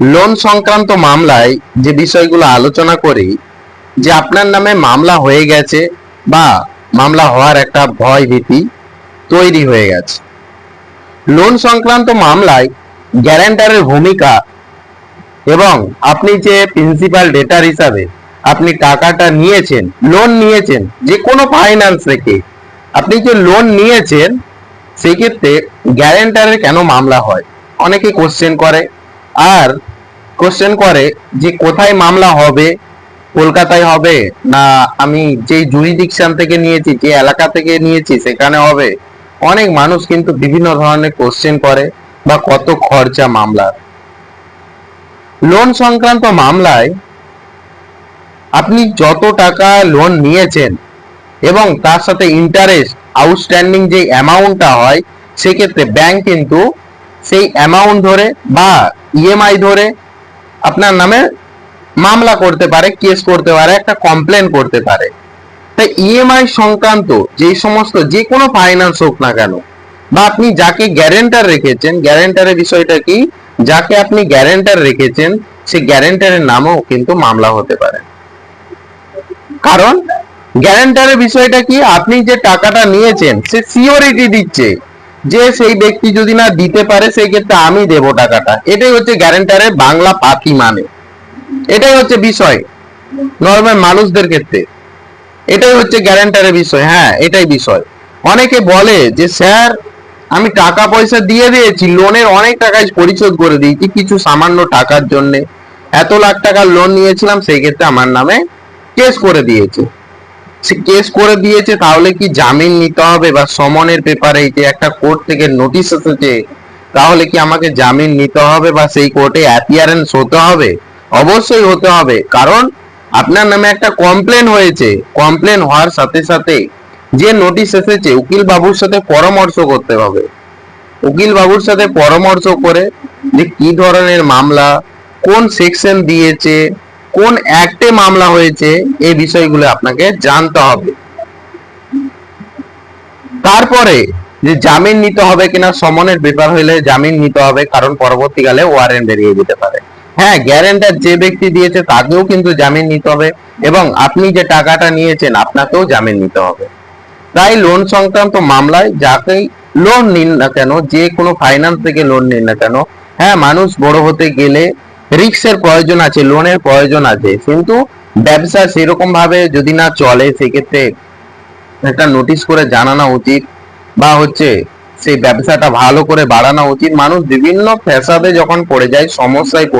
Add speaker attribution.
Speaker 1: Loan সংক্রান্ত মামলায় যে বিষয়গুলো আলোচনা করি, যে আপনার নামে মামলা হয়ে গেছে বা মামলা হওয়ার একটা ভয় ভীতি তৈরি হয়ে গেছে। লোন সংক্রান্ত মামলায় গ্যারান্টারের ভূমিকা এবং আপনি যে প্রিন্সিপাল ডেটার হিসাবে আপনি টাকাটা নিয়েছেন লোন নিয়েছেন, যে কোনো ফাইন্যান্স থেকে আপনি যে লোন নিয়েছেন, সেক্ষেত্রে গ্যারেন্টারের কেন মামলা হয়? অনেকে কোশ্চেন করে। আর কোশ্চেন করে যে কোথায় মামলা হবে, কলকাতায় হবে, না আমি যে জুরিডিকশন থেকে নিয়েছি, যে এলাকা থেকে নিয়েছি, সেখানে হবে? অনেক মানুষ কিন্তু বিভিন্ন ধরনের কোশ্চেন করে বা কত খরচা মামলার লোন সংক্রান্ত মামলায় আপনি যত টাকা লোন নিয়েছেন এবং তার সাথে ইন্টারেস্ট আউটস্ট্যান্ডিং যে অ্যামাউন্টটা হয়, সেক্ষেত্রে ব্যাংক কিন্তু সেই অ্যামাউন্ট ধরে বা ইএমআই ধরে আপনার নামে মামলা করতে পারে কেস করতে পারে, একটা কমপ্লেন করতে পারে। তাই ইএমআই সংক্রান্ত যে সমস্ত, যে কোনো ফাইন্যান্স হোক না কেন, বা আপনি যাকে গ্যারেন্টার রেখেছেন গ্যারেন্টারের বিষয়টা কি? যাকে আপনি গ্যারেন্টার রেখেছেন, সে গ্যারেন্টারের নামেও কিন্তু মামলা হতে পারে। কারণ গ্যারেন্টারের বিষয়টা কি? আপনি যে টাকাটা নিয়েছেন, সে সিওরিটি দিচ্ছে। যে সেই ব্যক্তি যদি না দিতে পারে, সেই ক্ষেত্রে আমি দেব টাকাটা। এটাই হচ্ছে গ্যারেন্টারের বাংলা পাতি মানে। এটাই হচ্ছে বিষয়। নর্মাল মানুষদের ক্ষেত্রে। এটাই হচ্ছে গ্যারেন্টারের বিষয়। হ্যাঁ এটাই বিষয়। অনেকে বলে যে, স্যার, আমি টাকা পয়সা দিয়ে দিয়েছি, লোনের অনেক টাকায় পরিশোধ করে দিয়েছি, কিছু সামান্য টাকার জন্য। এত লাখ টাকার লোন নিয়েছিলাম, সেই ক্ষেত্রে আমার নামে কেস করে দিয়েছে। সে কেস করে দিয়েছে, তাহলে কি জামিন নিতে হবে? বা সমনের পেপারে যে একটা কোর্ট থেকে নোটিশ এসেছে, তাহলে কি আমাকে জামিন নিতে হবে বা সেই কোর্টে অ্যাপিয়ারেন্স হতে হবে? অবশ্যই হতে হবে। কারণ আপনার নামে একটা কমপ্লেন হয়েছে। কমপ্লেন হওয়ার সাথে সাথে যে নোটিশ এসেছে, উকিল বাবুর সাথে পরামর্শ করতে হবে। উকিল বাবুর সাথে পরামর্শ করে যে কি ধরনের মামলা, কোন সেকশন দিয়েছে কোন অ্যাক্টে মামলা হয়েছে এই বিষয়গুলো আপনাকে জানতে হবে। তারপরে যে জামিন নিতে হবে কিনা সমনের ব্যাপার হইলে জামিন নিতে হবে, কারণ পরবর্তীকালে ওয়ারেন্ট বেরিয়ে যেতে পারে। হ্যাঁ গ্যারেন্টার যে ব্যক্তি দিয়েছে তাকেও কিন্তু জামিন নিতে হবে এবং আপনি যে টাকাটা নিয়েছেন আপনাকেও জামিন নিতে হবে। তাই লোন সংক্রান্ত মামলায় যাকেই লোন নিন না কেন, যে কোনো ফাইন্যান্স থেকে লোন নিন না কেন হ্যাঁ মানুষ বড় হতে গেলে রিক্সের প্রয়োজন আছে লোনের প্রয়োজন আছে। কিন্তু ব্যবসা সেরকম ভাবে যদি না চলে, সেক্ষেত্রে একটা নোটিশ করে জানানো উচিত বা হচ্ছে সেই ব্যবসাটা ভালো করে বাড়ানো উচিত। মানুষ বিভিন্ন ফ্যাসাদে যখন পড়ে যায়, সমস্যায়